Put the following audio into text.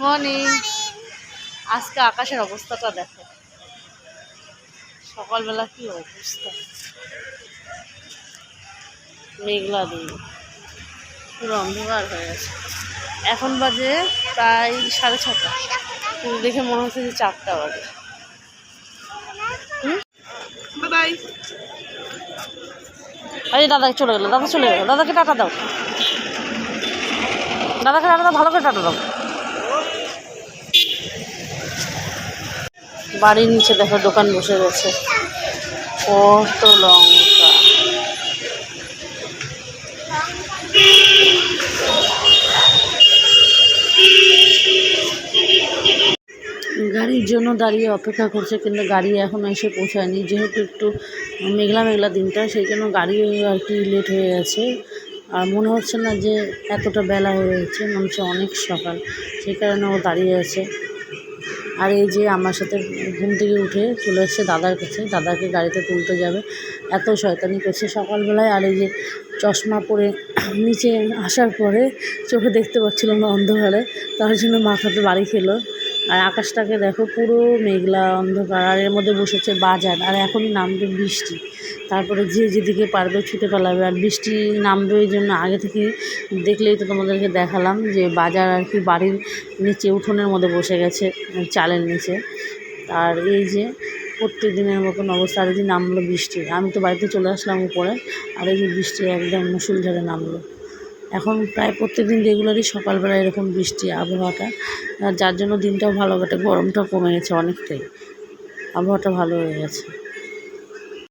Morning আজকে আকাশের অবস্থাটা দেখো। সকালবেলা কি অবস্থা? মেঘলা দিন পুরো অন্ধকার হয়ে গেছে। এখন বাজে প্রায় সাড়ে ছটা। কিন্তু দেখে মনে হচ্ছে যে চারটা বাজে। বাই আরে দাদা চলে গেলো দাদা চলে গেলো। দাদাকে টাটা দাও। দাদাকে টাটা দাও ভালো করে টাটা দাও। বাড়ির নিচে দেখো, দোকান বসে গেছে। কত লঙ্কা। গাড়ির জন্য দাঁড়িয়ে অপেক্ষা করছে, কিন্তু গাড়ি এখনও এসে পৌঁছায়নি। যেহেতু একটু মেঘলা মেঘলা দিনটা, সেই জন্য গাড়ি আর কি লেট হয়ে গেছে। আর মনে হচ্ছে না যে এতটা বেলা হয়েছে মনে হচ্ছে অনেক সকাল। সেই কারণে ও দাঁড়িয়ে আছে। আর এই যে আমার সাথে ঘুম থেকে উঠে চলে এসছে দাদার কাছে, দাদাকে গাড়িতে তুলতে যাবে। এত শয়তানি করছে সকালবেলায়। আর এই যে চশমা পরে নিচে আসার পরে চোখে দেখতে পাচ্ছিল না অন্ধকারে, তার জন্য মাথাতে বাড়ি খেলো। আর আকাশটাকে দেখো পুরো মেঘলা অন্ধকার, আর এর মধ্যে বসেছে বাজার, আর এখনই নামবে বৃষ্টি। তারপরে যে যেদিকে পারবে ছুটে পালাবে, আর বৃষ্টি নামবে ওই জন্য আগে থেকে দেখলেই তো তোমাদেরকে দেখালাম যে বাজার আর কি বাড়ির নিচে উঠোনের মধ্যে বসে গেছে, চালের নিচে। আর এই যে প্রত্যেক দিনের মতন অবস্থা, আর যে নামলো বৃষ্টি। আমি তো বাড়িতে চলে আসলাম উপরে, আর এই যে বৃষ্টি একদম মুসুলধারে নামলো। এখন প্রায় প্রত্যেক দিন রেগুলারই সকালবেলা এরকম বৃষ্টি, আবহাওয়াটা যার জন্য দিনটাও ভালো কাটে, গরমটাও কমে গেছে অনেকটাই। আবহাওয়াটা ভালো হয়ে গেছে।